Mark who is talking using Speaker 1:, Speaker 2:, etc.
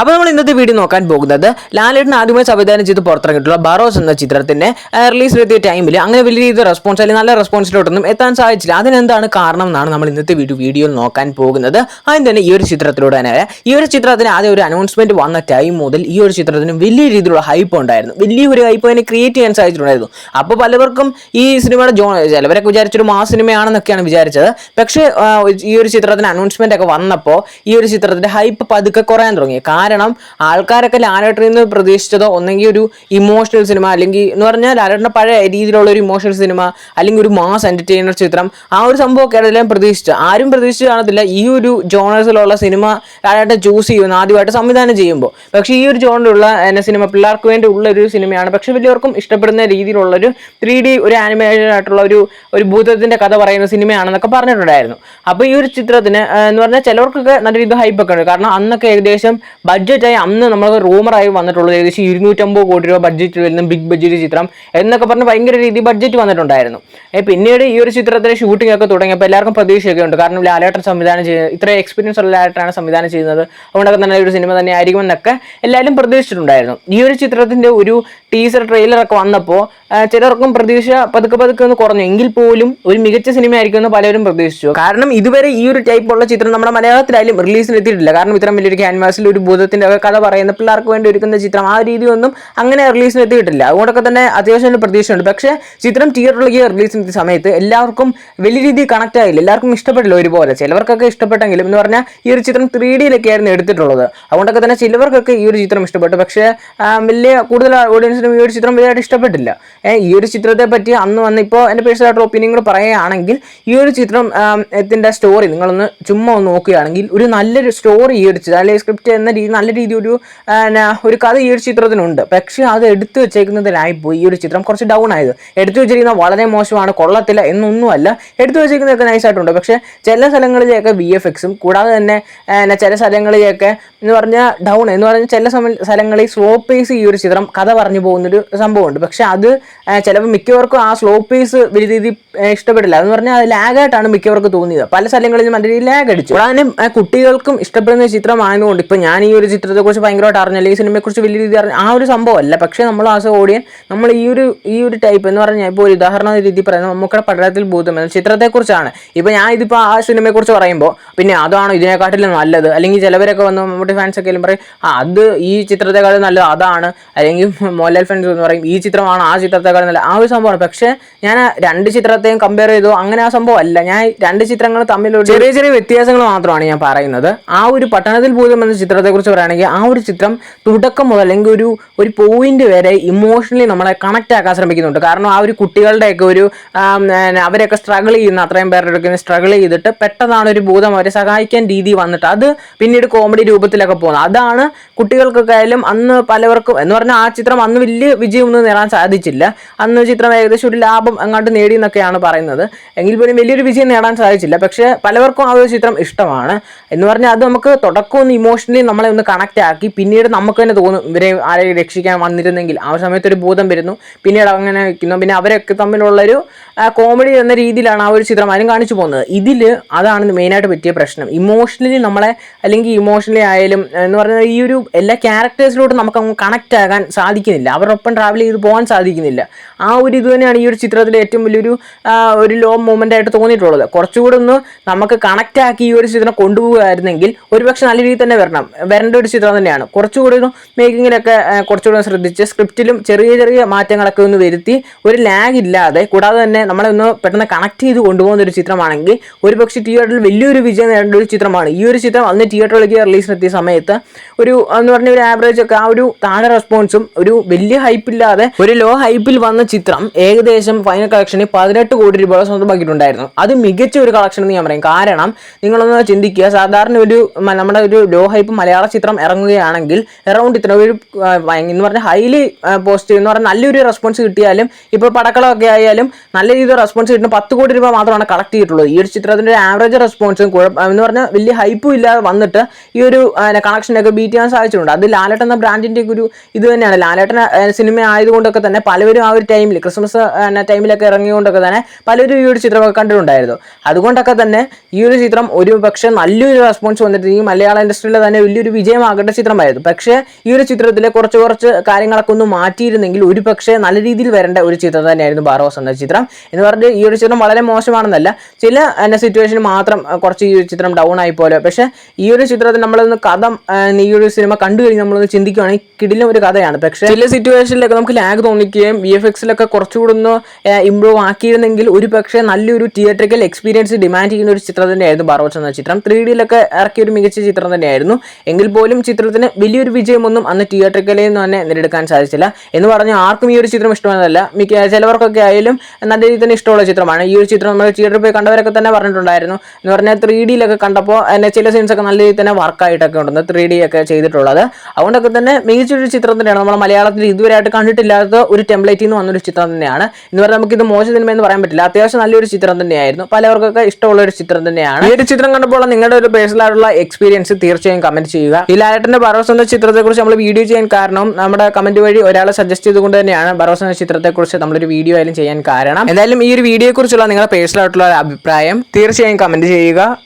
Speaker 1: അപ്പോൾ നമ്മൾ ഇന്നത്തെ വീഡിയോ നോക്കാൻ പോകുന്നത് ലാലേട്ടൻ ആദ്യമായി സംവിധാനം ചെയ്ത് പുറത്തിറങ്ങിയിട്ടുള്ള ബറോസ് എന്ന ചിത്രത്തിന്റെ റിലീസ് എത്തിയ ടൈമിൽ അങ്ങനെ വലിയ രീതിയിൽ റെസ്പോൺസ് അല്ലെങ്കിൽ നല്ല റെസ്പോൺസിലോട്ടൊന്നും എത്താൻ സാധിച്ചില്ല. അതിനെന്താണ് കാരണം എന്നാണ് നമ്മൾ ഇന്നത്തെ വീഡിയോ വീഡിയോയിൽ നോക്കാൻ പോകുന്നത്. ആദ്യം തന്നെ ഈ ഒരു ചിത്രത്തിലൂടെ തന്നെ ഈ ഒരു ചിത്രത്തിന് ആദ്യം ഒരു അനൗൺസ്മെന്റ് വന്ന ടൈം മുതൽ ഈ ഒരു ചിത്രത്തിന് വലിയ രീതിയിലുള്ള ഹൈപ്പ് ഉണ്ടായിരുന്നു. വലിയൊരു ഹൈപ്പ് അതിനെ ക്രിയേറ്റ് ചെയ്യാൻ സാധിച്ചിട്ടുണ്ടായിരുന്നു. അപ്പോൾ പലവർക്കും ഈ സിനിമയുടെ ജോ ചിലവരൊക്കെ വിചാരിച്ചൊരു മാ സിനിമയാണെന്നൊക്കെയാണ് വിചാരിച്ചത്. പക്ഷേ ഈ ഒരു ചിത്രത്തിന് അനൗൺസ്മെന്റ് ഒക്കെ വന്നപ്പോൾ ഈ ഒരു ചിത്രത്തിന്റെ ഹൈപ്പ് പതുക്കെ കുറയാൻ തുടങ്ങി. കാരണം ആൾക്കാരൊക്കെ ലാലേട്ടനിൽ നിന്ന് പ്രതീക്ഷിച്ചതോ ഒന്നെങ്കിൽ ഒരു ഇമോഷണൽ സിനിമ അല്ലെങ്കിൽ എന്ന് പറഞ്ഞാൽ ലാലേട്ടന്റെ പഴയ രീതിയിലുള്ള ഒരു ഇമോഷണൽ സിനിമ അല്ലെങ്കിൽ ഒരു മാസ് എന്റർടൈനർ ചിത്രം ആ ഒരു സംഭവമൊക്കെ എല്ലാം പ്രതീക്ഷിച്ചു ആരും പ്രതീക്ഷിച്ച് കാണത്തില്ല. ഈ ഒരു ജോണേഴ്സിലുള്ള സിനിമ ലാലേട്ടൻ ചൂസ് ചെയ്യുന്നു ആദ്യമായിട്ട് സംവിധാനം ചെയ്യുമ്പോൾ. പക്ഷേ ഈ ഒരു ജോണിലുള്ള എന്നെ സിനിമ പിള്ളേർക്ക് വേണ്ടി ഉള്ള ഒരു സിനിമയാണ് പക്ഷെ വലിയവർക്കും ഇഷ്ടപ്പെടുന്ന രീതിയിലുള്ള ഒരു ത്രീ ഡി ഒരു ആനിമേഷൻ ആയിട്ടുള്ള ഒരു ഒരു ഭൂതത്തിന്റെ കഥ പറയുന്ന സിനിമയാണെന്നൊക്കെ പറഞ്ഞിട്ടുണ്ടായിരുന്നു. അപ്പോൾ ഈ ഒരു ചിത്രത്തിന് എന്ന് പറഞ്ഞാൽ ചിലവർക്കൊക്കെ നല്ല രീതിയിൽ ഹൈപ്പ് ഒക്കെ ഉണ്ട്. കാരണം അന്നൊക്കെ ഏകദേശം ബഡ്ജറ്റായി അന്ന് നമ്മൾ റൂമറായി വന്നിട്ടുള്ളത് ഏകദേശം ഇരുന്നൂറ്റമ്പത് കോടി രൂപ ബഡ്ജറ്റ് വരുന്ന ബിഗ് ബഡ്ജറ്റ് ചിത്രം എന്നൊക്കെ പറഞ്ഞ് ഭയങ്കര രീതി ബഡ്ജറ്റ് വന്നിട്ടുണ്ടായിരുന്നു. പിന്നീട് ഈ ഒരു ചിത്രത്തിന്റെ ഷൂട്ടിംഗ് ഒക്കെ തുടങ്ങിയപ്പോൾ എല്ലാവർക്കും പ്രതീക്ഷയൊക്കെ ഉണ്ട്. കാരണം ലാലേട്ടൻ സംവിധാനം ചെയ്യുന്നത് ഇത്ര എക്സ്പീരിയൻസ് ഉള്ള ലാലേട്ടനാണ് സംവിധാനം ചെയ്യുന്നത്. അതുകൊണ്ടൊക്കെ തന്നെ ഒരു സിനിമ തന്നെ ആയിരിക്കുമെന്നൊക്കെ എല്ലാവരും പ്രതീക്ഷിച്ചിട്ടുണ്ടായിരുന്നു. ഈ ഒരു ചിത്രത്തിന്റെ ഒരു ടീസർ ട്രെയിലർ ഒക്കെ വന്നപ്പോൾ ചിലർക്കും പ്രതീക്ഷ പതുക്കെ പതുക്കെ ഒന്ന് കുറഞ്ഞു. എങ്കിൽ പോലും ഒരു മികച്ച സിനിമ ആയിരിക്കും എന്ന് പലരും പ്രതീക്ഷിച്ചു. കാരണം ഇതുവരെ ഈ ഒരു ടൈപ്പ് ഉള്ള ചിത്രം നമ്മുടെ മലയാളത്തിലായാലും റിലീസിന് എത്തിയിട്ടില്ല. കാരണം ഇത്രയും വലിയൊരു ക്യാൻവാസിൽ ഒരു ഭൂതത്തിന്റെ ഒക്കെ കഥ പറയുന്ന പിള്ളേർക്ക് വേണ്ടി ഒരുക്കുന്ന ചിത്രം. ആ രീതിയൊന്നും അങ്ങനെ റിലീസിന് എത്തിയിട്ടില്ല. അതുകൊണ്ടൊക്കെ തന്നെ അത്യാവശ്യം ഒരു പ്രതീക്ഷയുണ്ട്. പക്ഷേ ചിത്രം തിയേറ്ററിലേക്ക് റിലീസിന് എത്തിയ സമയത്ത് എല്ലാവർക്കും വലിയ രീതിയിൽ കണക്ട് ആയില്ല. എല്ലാവർക്കും ഇഷ്ടപ്പെട്ടില്ല ഒരുപോലെ. ചിലവർക്കൊക്കെ ഇഷ്ടപ്പെട്ടെങ്കിലും എന്ന് പറഞ്ഞാൽ ഈ ഒരു ചിത്രം ത്രീ ഡിയിലൊക്കെ ആയിരുന്നു എടുത്തിട്ടുള്ളത്. അതുകൊണ്ടൊക്കെ തന്നെ ചിലവർക്കൊക്കെ ഈ ഒരു ചിത്രം ഇഷ്ടപ്പെട്ടു. പക്ഷേ വലിയ കൂടുതൽ ഓഡിയൻസിനും ഈ ഒരു ചിത്രം വലിയതായിട്ട് ഇഷ്ടപ്പെട്ടില്ല. ഈ ഒരു ചിത്രത്തെ പറ്റി അന്ന് വന്ന് ഇപ്പോൾ എന്റെ പേഴ്സണലായിട്ടുള്ള ഒപ്പീനിയങ്ങൾ പറയുകയാണെങ്കിൽ ഈ ഒരു ചിത്രം ഇതിന്റെ സ്റ്റോറി നിങ്ങളൊന്ന് ചുമ്മാ ഒന്ന് നോക്കുകയാണെങ്കിൽ ഒരു നല്ലൊരു സ്റ്റോറി ഈ ഒരു അല്ലെങ്കിൽ സ്ക്രിപ്റ്റ് എന്ന രീതി നല്ല രീതി ഒരു ഒരു കഥ ഈ ഒരു ചിത്രത്തിനുണ്ട്. പക്ഷേ അത് എടുത്തു വെച്ചേക്കുന്നതിലായിപ്പോയി ഈ ഒരു ചിത്രം കുറച്ച് ഡൗൺ ആയത്. എടുത്തു വെച്ചിരിക്കുന്ന വളരെ മോശമാണ് കൊള്ളത്തില്ല എന്നൊന്നുമല്ല. എടുത്തു വെച്ചിരിക്കുന്നതൊക്കെ നൈസായിട്ടുണ്ട് പക്ഷേ ചില സ്ഥലങ്ങളിലെയൊക്കെ വി എഫ് എക്സും കൂടാതെ തന്നെ ചില സ്ഥലങ്ങളിലെയൊക്കെ എന്ന് പറഞ്ഞാൽ ഡൗൺ എന്ന് പറഞ്ഞാൽ ചില സ്ഥലങ്ങളിൽ സ്ലോ പേസ് ഈ ഒരു ചിത്രം കഥ പറഞ്ഞു പോകുന്നൊരു സംഭവമുണ്ട്. പക്ഷെ അത് ചിലപ്പോൾ മിക്കവർക്കും ആ സ്ലോ പേസ് വലിയ രീതിയിൽ ഇഷ്ടപ്പെടില്ല. എന്ന് പറഞ്ഞാൽ അത് ലാഗായിട്ടാണ് മിക്കവർക്കും തോന്നിയത്. പല സ്ഥലങ്ങളിലും നല്ല രീതിയിൽ ലാഗ് അടിച്ചു. കൂടാതെ കുട്ടികൾക്കും ഇഷ്ടപ്പെടുന്ന ചിത്രമായതുകൊണ്ട് ഇപ്പം ഞാൻ ഈ ഒരു ചിത്രത്തെക്കുറിച്ച് ഭയങ്കരമായിട്ട് അറിഞ്ഞില്ല. ഈ സിനിമയെക്കുറിച്ച് വലിയ രീതിയിൽ അറിഞ്ഞ ആ ഒരു സംഭവമല്ല. പക്ഷേ നമ്മൾ ആസ് ഓഡിയൻ നമ്മൾ ഈ ഒരു ഈ ഒരു ടൈപ്പ് എന്ന് പറഞ്ഞാൽ ഇപ്പോൾ ഒരു ഉദാഹരണ രീതി പറയുന്നത് നമുക്കുടെ പഠനത്തിൽ എന്ന ചിത്രത്തെക്കുറിച്ചാണ്. ഇപ്പോൾ ഞാൻ ഇതിപ്പോൾ ആ സിനിമയെക്കുറിച്ച് പറയുമ്പോൾ പിന്നെ അതാണോ ഇതിനെക്കാട്ടിലും നല്ലത്? അല്ലെങ്കിൽ ചിലവരൊക്കെ വന്ന് നമ്മുടെ ഫാൻസ് ഒക്കെ പറയും അത് ഈ ചിത്രത്തെക്കാളും നല്ലത് അതാണ്. അല്ലെങ്കിൽ മോഹൻലാൽ ഫാൻസ് എന്ന് പറയും ഈ ചിത്രമാണ് ആ ചിത്രത്തെക്കാളും നല്ല ആ ഒരു സംഭവമാണ്. പക്ഷേ ഞാൻ രണ്ട് ചിത്രത്തെയും കമ്പയർ ചെയ്തു അങ്ങനെ ആ സംഭവം അല്ല. ഞാൻ രണ്ട് ചിത്രങ്ങൾ തമ്മിൽ ചെറിയ ചെറിയ വ്യത്യാസങ്ങൾ മാത്രമാണ് ഞാൻ പറയുന്നത്. ആ ഒരു പട്ടണത്തിൽ ഭൂതം എന്ന ചിത്രത്തെക്കുറിച്ച് പറയുകയാണെങ്കിൽ ആ ഒരു ചിത്രം തുടക്കം മുതൽ അല്ലെങ്കിൽ ഒരു ഒരു പോയിന്റ് വരെ ഇമോഷണലി നമ്മളെ കണക്ട് ആക്കാൻ ശ്രമിക്കുന്നുണ്ട്. കാരണം ആ ഒരു കുട്ടികളുടെയൊക്കെ ഒരു അവരൊക്കെ സ്ട്രഗിൾ ചെയ്യുന്ന അത്രയും പേരുടെ സ്ട്രഗിൾ ചെയ്തിട്ട് പെട്ടെന്നാണ് ഒരു ഭൂതം അവരെ സഹായിക്കാൻ രീതി വന്നിട്ട് അത് പിന്നീട് കോമഡി രൂപത്തിലൊക്കെ പോകുന്നത്. അതാണ് കുട്ടികൾക്കൊക്കെ ആയാലും അന്ന് പലവർക്കും എന്ന് പറഞ്ഞാൽ ആ ചിത്രം അന്ന് വലിയ വിജയമൊന്നും നേടാൻ സാധിച്ചില്ല. അന്ന് ചിത്രം ഏകദേശം ഒരു ലാഭം അങ്ങോട്ട് നേടി എന്നൊക്കെയാണ് പറയുന്നത്. എങ്കിൽ പോലും വലിയൊരു വിജയം നേടാൻ സാധിച്ചില്ല. പക്ഷേ പലവർക്കും ആ ഒരു ചിത്രം ഇഷ്ടമാണ്. എന്ന് പറഞ്ഞാൽ അത് നമുക്ക് തുടക്കം ഒന്ന് ഇമോഷണലി നമ്മളെ ഒന്ന് കണക്ട് ആക്കി പിന്നീട് നമുക്ക് തന്നെ തോന്നും ഇവരെ ആരെ രക്ഷിക്കാൻ വന്നിരുന്നെങ്കിൽ. ആ സമയത്ത് ഒരു ബോധം വരുന്നു. പിന്നീട് അങ്ങനെ വയ്ക്കുന്നു പിന്നെ അവരൊക്കെ തമ്മിലുള്ളൊരു കോമഡി എന്ന രീതിയിലാണ് ആ ഒരു ചിത്രം ആരും കാണിച്ചു പോകുന്നത്. ഇതിൽ അതാണ് മെയിനായിട്ട് പറ്റിയ പ്രശ്നം. ഇമോഷണലി നമ്മളെ അല്ലെങ്കിൽ ഇമോഷണലി ആയാലും എന്ന് പറഞ്ഞാൽ ഈ ഒരു എല്ലാ ക്യാരക്ടേഴ്സിലോട്ട് നമുക്ക് അങ്ങ് കണക്ട് ആകാൻ സാധിക്കുന്നില്ല. അവരോടൊപ്പം ട്രാവൽ ചെയ്ത് പോകാൻ സാധിക്കുന്നില്ല. ആ ഒരു ഇത് തന്നെയാണ് ഈ ഒരു ചിത്രത്തിലെ ഏറ്റവും വലിയൊരു ഒരു ലോ മൂമെന്റ് ആയിട്ട് തോന്നിയിട്ടുള്ളത്. കുറച്ചുകൂടെ ഒന്ന് നമുക്ക് കണക്ട് ആക്കി ഈ ഒരു ചിത്രം കൊണ്ടുപോകുമായിരുന്നെങ്കിൽ ഒരുപക്ഷെ നല്ല രീതിയിൽ തന്നെ വരണം. വരേണ്ട ഒരു ചിത്രം തന്നെയാണ്. കുറച്ചുകൂടി ഒന്ന് മേക്കിങ്ങിലൊക്കെ കുറച്ചുകൂടെ ശ്രദ്ധിച്ച് സ്ക്രിപ്റ്റിലും ചെറിയ ചെറിയ മാറ്റങ്ങളൊക്കെ ഒന്ന് വരുത്തി ഒരു ലാഗ് ഇല്ലാതെ കൂടാതെ തന്നെ നമ്മളെ ഒന്ന് പെട്ടെന്ന് കണക്ട് ചെയ്ത് കൊണ്ടുപോകുന്ന ഒരു ചിത്രമാണെങ്കിൽ ഒരുപക്ഷെ തിയേറ്ററിൽ വലിയൊരു വിജയം നേടേണ്ട ഒരു ചിത്രമാണ്. ഈ ഒരു ചിത്രം അന്ന് തിയേറ്ററിലേക്ക് റിലീസിനെത്തിയ സമയത്ത് ഒരു എന്ന് പറഞ്ഞ ഒരു ആവറേജ് ഒക്കെ ആ ഒരു താഴെ റെസ്പോൺസും ഒരു വലിയ ഹൈപ്പ് ഇല്ലാതെ ഒരു ലോ ഹൈപ്പിൽ വന്ന ചിത്രം ഏകദേശം ഫൈനൽ കളക്ഷനിൽ പതിനെട്ട് കോടി രൂപ സ്വന്തമാക്കിയിട്ടുണ്ടായിരുന്നു അത് മികച്ച ഒരു കളക്ഷൻ എന്ന് ഞാൻ പറയും. കാരണം നിങ്ങളൊന്ന് ചിന്തിക്കുക സാധാരണ ഒരു നമ്മുടെ ഒരു ലോ ഹൈപ്പ് മലയാള ചിത്രം ഇറങ്ങുകയാണെങ്കിൽ എറൗണ്ട് ഇത്ര ഒരു എന്ന് പറഞ്ഞാൽ ഹൈലി പോസിറ്റീവ് എന്ന് പറഞ്ഞാൽ നല്ലൊരു റെസ്പോൺസ് കിട്ടിയാലും ഇപ്പോൾ പടക്കളമൊക്കെ ആയാലും നല്ല രീതിയിൽ റെസ്പോൺസ് കിട്ടുന്ന പത്ത് കോടി രൂപ മാത്രമാണ് കളക്ട് ചെയ്തിട്ടുള്ളത്. ഈ ഒരു ചിത്രത്തിന്റെ ഒരു ആവറേജ് റെസ്പോൺസും എന്ന് പറഞ്ഞാൽ വലിയ ഹൈപ്പും ഇല്ലാതെ വന്നിട്ട് ഈ ഒരു ആ, കണക്ഷനൊക്കെ ബീറ്റ് ചെയ്യാൻ സാധിച്ചിട്ടുണ്ട്. അത് ലാലേട്ടൻ എന്ന ബ്രാൻഡിന്റെ ഒരു ഇത് തന്നെയാണ്. ലാലേട്ടൻ സിനിമ ആയതുകൊണ്ടൊക്കെ തന്നെ പലവരും ആ ഒരു ടൈമിൽ ക്രിസ്മസ് ടൈമിലൊക്കെ ഇറങ്ങിയതുകൊണ്ടൊക്കെ തന്നെ പലരും ഈ ഒരു ചിത്രമൊക്കെ കണ്ടിട്ടുണ്ടായിരുന്നു. അതുകൊണ്ടൊക്കെ തന്നെ ഈ ഒരു ചിത്രം ഒരു പക്ഷേ നല്ലൊരു റെസ്പോൺസ് വന്നിട്ട് ഈ മലയാള ഇൻഡസ്ട്രിയിൽ തന്നെ വലിയൊരു വിജയമാകേണ്ട ചിത്രമായിരുന്നു. പക്ഷേ ഈ ഒരു ചിത്രത്തിലെ കുറച്ച് കുറച്ച് കാര്യങ്ങളൊക്കെ ഒന്ന് മാറ്റിയിരുന്നെങ്കിൽ ഒരു പക്ഷേ നല്ല രീതിയിൽ വരേണ്ട ഒരു ചിത്രം തന്നെയായിരുന്നു ബാറോസ് എന്ന ചിത്രം. എന്ന് പറഞ്ഞ് ഈ ഒരു ചിത്രം വളരെ മോശമാണെന്നല്ല ചില എന്നെ സിറ്റുവേഷൻ മാത്രം കുറച്ച് ഈ ഒരു ചിത്രം ഡൗൺ ആയി പോലെ പക്ഷേ ഈ ഒരു ചിത്രത്തിൽ നമ്മളൊന്ന് കഥ ഈ ഒരു സിനിമ കണ്ടു കഴിഞ്ഞ് നമ്മളൊന്ന് ചിന്തിക്കുകയാണെങ്കിൽ കിടിലം ഒരു കഥയാണ്. പക്ഷേ ചില സിറ്റുവേഷനിലൊക്കെ നമുക്ക് ലാഗ് തോന്നിക്കുകയും വി എഫ് എക്സിലൊക്കെ കുറച്ചുകൂടെ ഒന്ന് ഇമ്പ്രൂവ് ആക്കിയിരുന്നെങ്കിൽ ഒരു പക്ഷേ നല്ലൊരു തിയേറ്ററിക്കൽ എക്സ്പീരിയൻസ് ഡിമാൻഡ് ചെയ്യുന്ന ഒരു ചിത്രം തന്നെയായിരുന്നു ബാറോസ് എന്ന ചിത്രം. ത്രീ ഡിയിലൊക്കെ ഇറക്കിയ ഒരു മികച്ച ചിത്രം തന്നെയായിരുന്നു. എങ്കിൽ പോലും ചിത്രത്തിന് വലിയൊരു വിജയമൊന്നും അന്ന് തിയേറ്ററിക്കലിൽ നിന്ന് തന്നെ നേടിയെടുക്കാൻ സാധിച്ചില്ല. എന്ന് പറഞ്ഞ് ആർക്കും ഈ ഒരു ചിത്രം ഇഷ്ടമെന്നല്ല മിക്ക ചിലവർക്കൊക്കെ ആയാലും നല്ല രീതിയിൽ തന്നെ ഇഷ്ടമുള്ള ചിത്രമാണ്. ഈ ഒരു ചിത്രം നമ്മൾ തിയേറ്ററിൽ പോയി കണ്ടവരൊക്കെ തന്നെ പറഞ്ഞിട്ടുണ്ടായിരുന്നു. എന്ന് പറഞ്ഞാൽ ത്രീ ഡിയിലൊക്കെ കണ്ടപ്പോൾ എന്നെ ചില സീൻസൊക്കെ നല്ല രീതിയിൽ തന്നെ വർക്കായിട്ടൊക്കെ ഉണ്ടെന്ന് ത്രീ ഡി ഒക്കെ ചെയ്തിട്ടുള്ളത്. അതുകൊണ്ടൊക്കെ തന്നെ മികച്ചൊരു ചിത്രം തന്നെയാണ്. നമ്മൾ മലയാളത്തിൽ ഇതുവരെയായിട്ട് കണ്ടിട്ടില്ലാത്ത ഒരു ടെംപ്ലേറ്റിൽ നിന്ന് വന്നൊരു ചിത്രം തന്നെയാണ്. എന്ന് പറഞ്ഞാൽ നമുക്ക് ഇത് മോശം സിനിമ എന്ന് പറയാൻ പറ്റില്ല. അത്യാവശ്യം നല്ലൊരു ചിത്രം തന്നെയായിരുന്നു. പലവർക്കൊക്കെ ഇഷ്ടമുള്ള ഒരു ചിത്രം തന്നെയാണ്. ഈ ഒരു ചിത്രം കണ്ടപ്പോൾ നിങ്ങളുടെ ഒരു പേഴ്സണൽ ആയിട്ടുള്ള എക്സ്പീരിയൻസ് തീർച്ചയായും കമന്റ് ചെയ്യുക. ഈ ലാലേട്ടന്റെ ബറോസ് എന്ന ചിത്രത്തെ കുറിച്ച് നമ്മൾ വീഡിയോ ചെയ്യാൻ കാരണം നമ്മുടെ കമന്റ് വഴി ഒരാളെ സജസ്റ്റ് ചെയ്തുകൊണ്ട് തന്നെയാണ് ബറോസ് എന്ന ചിത്രത്തെ കുറിച്ച് നമ്മളൊരു വീഡിയോ ആയാലും ചെയ്യാൻ കാരണം. എന്തായാലും ഈ ഒരു വീഡിയോയെ കുറിച്ചുള്ള നിങ്ങളുടെ പേഴ്സണൽ ആയിട്ടുള്ള അഭിപ്രായം തീർച്ചയായും കമന്റ് ചെയ്യുക.